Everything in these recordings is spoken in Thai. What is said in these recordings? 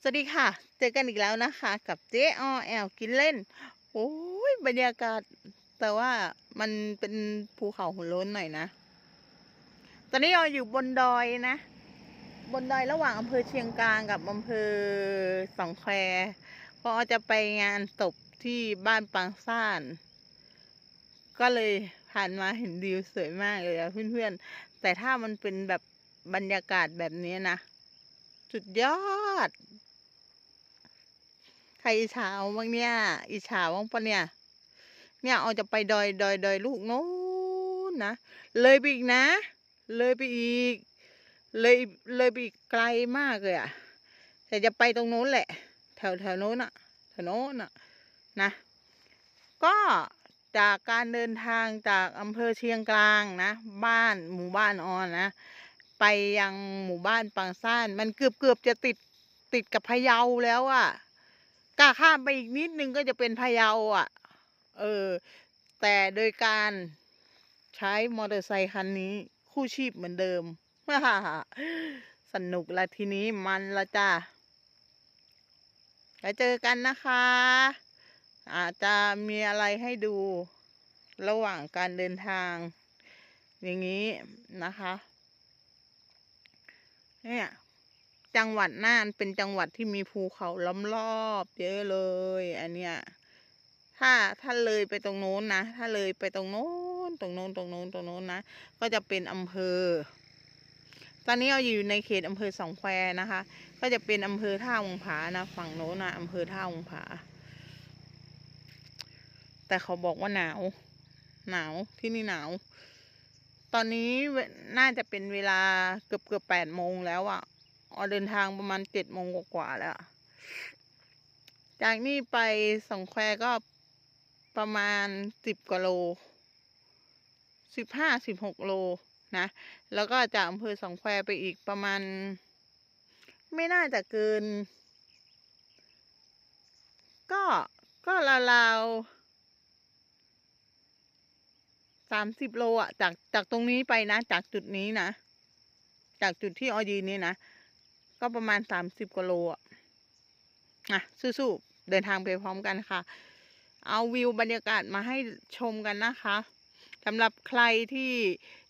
สวัสดีค่ะ เจอกันอีกแล้วนะคะ กับเจ๊อแอลกินเล่น โอ้ยบรรยากาศ แต่ว่ามันเป็นภูเขาหัวล้นหน่อยนะ ตอนนี้เราอยู่บนดอยนะ บนดอยระหว่างอำเภอเชียงกลางกับอำเภอสองแควเพราะจะไปงานศพที่บ้านปางซ่าน ก็เลยผ่านมาเห็นวิวสวยมากเลยอะเพื่อนๆ แต่ถ้ามันเป็นแบบบรรยากาศแบบนี้นะ สุดยอด ใครอิจฉาบ้างเนี่ย อิจฉาบ้างปะเนี่ย เนี่ยเอาจะไปดอยดอยดอยลูกโน้นนะ เลยไปอีกนะ เลยไปอีก เลยเลยไปอีกไกลมากเลยอะแต่จะไปตรงโน้นแหละ แถวแถวโน้นอะแถวโน้นอะนะ ก็จากการเดินทางจากอำเภอเชียงกลางนะ บ้านหมู่บ้านออนนะ ไปยังหมู่บ้านปางซ่าน มันเกือบเกือบจะติดติดกับพะเยาแล้วอะ่ะ กล้าข้ามไปอีกนิดนึงก็จะเป็นพะเยาอะ เออ แต่โดยการใช้มอเตอร์ไซคันนี้ คู่ชีพเหมือนเดิมสนุกละทีนี้มันละจ้าแล้วเจอกันนะคะ อาจจะมีอะไรให้ดูระหว่างการเดินทาง อย่างนี้นะคะ เนี่ย จังหวัดน่านเป็นจังหวัดที่มีภูเขาล้อมรอบเยอะเลย อันเนี้ยถ้าถ้าเลยไปตรงโน้นนะ ถ้าเลยไปตรงโน้นตรงโน้นตรงโน้นตรงโน้นนะ ก็จะเป็นอำเภอ ตอนนี้เราอยู่ในเขตอำเภอสองแควนะคะ ก็จะเป็นอำเภอท่าองผานะ ฝั่งโน้นนะอำเภอท่าองผา แต่เขาบอกว่าหนาว หนาวที่นี่หนาว ตอนนี้น่าจะเป็นเวลาเกือบเกือบแปดโมงแล้วอะ่ะ ออเดินทางประมาณเจ็ดโมงกว่าๆแล้ว จากนี่ไปสองแควก็ประมาณสิบกว่าโลสิบห้าสิบหกโลนะ แล้วก็จากอำเภอสองแควไปอีกประมาณ ไม่น่าจะเกิน ก็ก็ราวๆสามสิบโลอะจากจากตรงนี้ไปนะ จากจุดนี้นะ จากจุดที่ออยืนนี่นะ ก็ประมาณสามสิบกว่าโลอะอะสู้ๆเดินทางไปพร้อมกันค่ะ เอาวิวบรรยากาศมาให้ชมกันนะคะสำหรับใครที่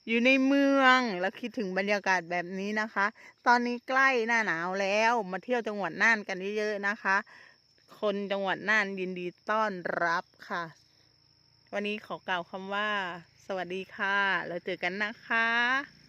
อยู่ในเมืองแล้วคิดถึงบรรยากาศแบบนี้นะคะ ตอนนี้ใกล้หน้าหนาวแล้วมาเที่ยวจังหวัดน่านกันเยอะๆนะคะ คนจังหวัดน่านยินดีต้อนรับค่ะ วันนี้ขอกล่าวคำว่า สวัสดีค่ะ แล้วเจอกันนะคะ